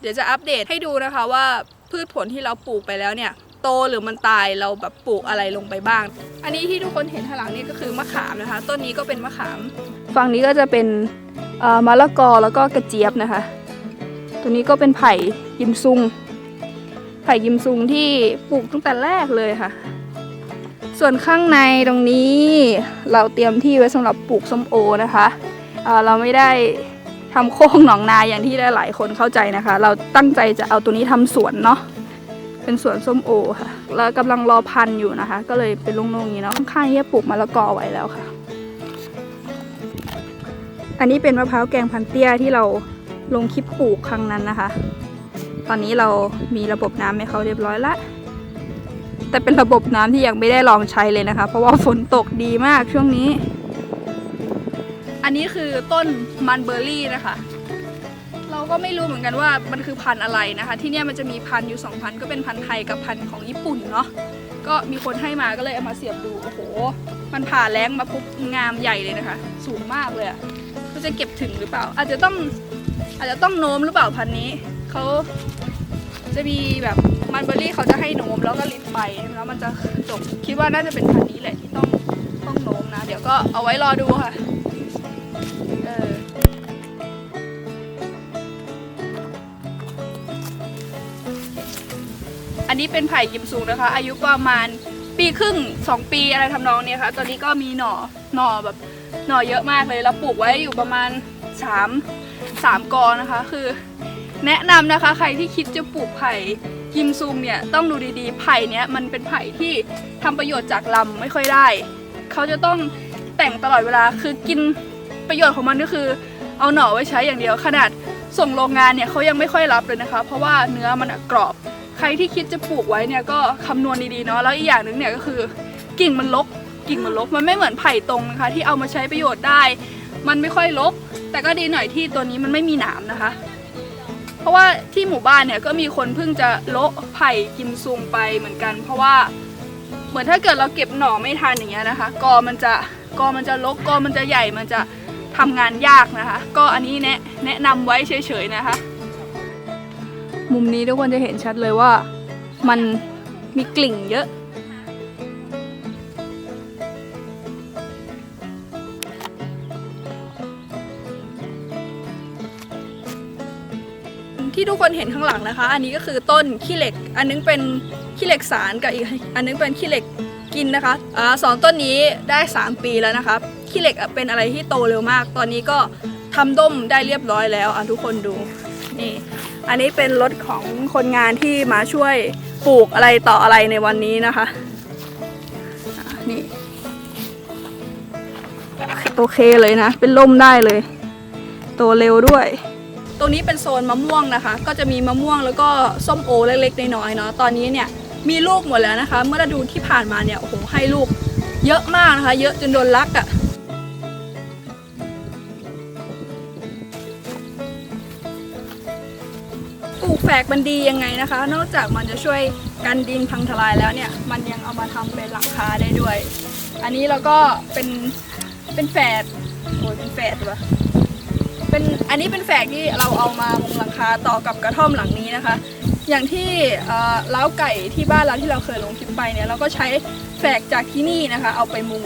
เดี๋ยวจะอัปเดตให้ดูนะคะว่าพืชผลที่เราปลูกไปแล้วเนี่ย โตหรือมันตายเราแบบปลูกอะไรลงไปบ้าง อันนี้ที่ทุกคนเห็นข้างหลังนี่ก็คือมะขามนะคะ ต้นนี้ก็เป็นมะขาม ฝั่งนี้ก็จะเป็นมะละกอแล้วก็กระเจี๊ยบนะคะ ตัวนี้ก็เป็นไผ่ยิมซุง ไผ่ยิมซุงที่ปลูกตั้งแต่แรกเลยค่ะ ส่วนข้างในตรงนี้เราเตรียมที่ไว้สำหรับปลูกส้มโอนะคะเเราไม่ได้ ทำโค้งหนองนาอย่างที่หลายๆคนเข้าใจนะคะ เราตั้งใจจะเอาตัวนี้ทำสวนเนาะเป็นสวนส้มโอค่ะ แล้วกำลังรอพันธุ์อยู่นะคะ ก็เลยเป็นโล่งๆอย่างนี้เนาะข้างๆนี่ปลูกมะละกอไว้แล้วค่ะ อันนี้เป็นมะพร้าวแกงพันเตี้ยที่เราลงคลิปปลูกครั้งนั้นนะคะ ตอนนี้เรามีระบบน้ำให้เขาเรียบร้อยละแต่เป็นระบบน้ำที่ยังไม่ได้ลองใช้เลยนะคะ เพราะว่าฝนตกดีมากช่วงนี้ อันนี้คือต้นมันเบอร์รี่นะคะ เราก็ไม่รู้เหมือนกันว่ามันคือพันธุ์อะไรนะคะ ที่เนี่ยมันจะมีพันธุ์อยู่สองพันธุ์ก็เป็นพันธุ์ไทยกับพันธุ์ของญี่ปุ่นเนาะก็มีคนให้มาก็เลยเอามาเสียบดูโอ้โห มันผ่าแรงมาปุ๊บงามใหญ่เลยนะคะ สูงมากเลยอะ่ะก็จะเก็บถึงหรือเปล่า อาจจะต้องอาจจะต้องโน้มหรือเปล่าพันธุ์นี้เขาจะมีแบบมันเบอร์รี่เขาจะให้โน้มแล้วก็ลิดไปแล้วมันจะจบคิดว่าน่าจะเป็นพันธุ์นี้แหละที่ต้องต้องโน้มนะ เดี๋ยวก็เอาไว้รอดูค่ะ อันนี้เป็นไผ่ยิมซูงนะคะ อายุประมาณปีครึ่ง 2 ปีอะไรทำนองเนี้ยค่ะ ตอนนี้ก็มีหน่อหน่อแบบหน่อเยอะมากเลยเราปลูกไว้อยู่ประมาณ 3 3กอนะคะ คือ แนะนำนะคะใครที่คิดจะปลูกไผ่ยิมซูงเนี่ยต้องดูดีๆไผ่เนี้ยมันเป็นไผ่ที่ทำประโยชน์จากลำไม่ค่อยได้ เขาจะต้องแต่งตลอดเวลาคือกินประโยชน์ของมันก็คือ เอาหน่อไว้ใช้อย่างเดียวขนาดส่งโรงงานเนี่ยเขายังไม่ค่อยรับเลยนะคะ เพราะว่าเนื้อมันกรอบ ใครที่คิดจะปลูกไว้เนี่ยก็คำนวณดีๆเนาะแล้วอีกอย่างหนึ่งเนี่ยก็คือกิ่งมันรกกิ่งมันรกมันไม่เหมือนไผ่ตรงนะคะ ที่เอามาใช้ประโยชน์ได้ มันไม่ค่อยรกแต่ก็ดีหน่อยที่ตัวนี้มันไม่มีหนามนะคะ เพราะว่าที่หมู่บ้านเนี่ยก็มีคนเพิ่งจะโละไผ่กิมซุงไปเหมือนกัน เพราะว่าเหมือนถ้าเกิดเราเก็บหน่อไม่ทันอย่างเงี้ยนะคะ กอมันจะกอมันจะรกกอมันจะใหญ่มันจะทำงานยากนะคะ ก็อันนี้แนะแนะนำไว้เฉยๆนะคะ มุมนี้ทุกคนจะเห็นชัดเลยว่ามันมีกลิ่งเยอะ ที่ทุกคนเห็นข้างหลังนะคะ อันนี้ก็คือต้นขี้เหล็ก อันนึงเป็นขี้เหล็กสารกับอีกอันนึงเป็นขี้เหล็กกินนะคะอ่าสองต้นนี้ได้ 3 ปีแล้วนะคะขี้เหล็กเป็นอะไรที่โตเร็วมาก ตอนนี้ก็ทำด้มได้เรียบร้อยแล้วอะทุกคนดู นี่ อันนี้เป็นรถของคนงานที่มาช่วยปลูกอะไรต่ออะไรในวันนี้นะคะนี่โอเคเลยนะ เป็นล่มได้เลย โตเร็วด้วย ตรงนี้เป็นโซนมะม่วงนะคะ ก็จะมีมะม่วงแล้วก็ส้มโอเล็กๆน้อยๆเนาะตอนนี้เนี่ยมีลูกหมดแล้วนะคะ เมื่อฤดูที่ผ่านมาเนี่ยโอ้โหให้ลูกเยอะมากนะคะ เยอะจนโดนลักอะ่ะ ปลูกแฝกมันดียังไงนะคะ นอกจากมันจะช่วยกันดินพังทลายแล้วเนี่ย มันยังเอามาทำเป็นหลังคาได้ด้วย อันนี้เราก็เป็นเป็นแฝดโอ้ยเป็นแฝดวะเป็นอันนี้เป็นแฝกที่เราเอามามุงหลังคาต่อกับกระท่อมหลังนี้นะคะ อย่างที่เอ่อเล้าไก่ที่บ้านเราที่เราเคยลงคลิปไปเนี่ยเราก็ใช้แฝกจากที่นี่นะคะ เอาไปมุง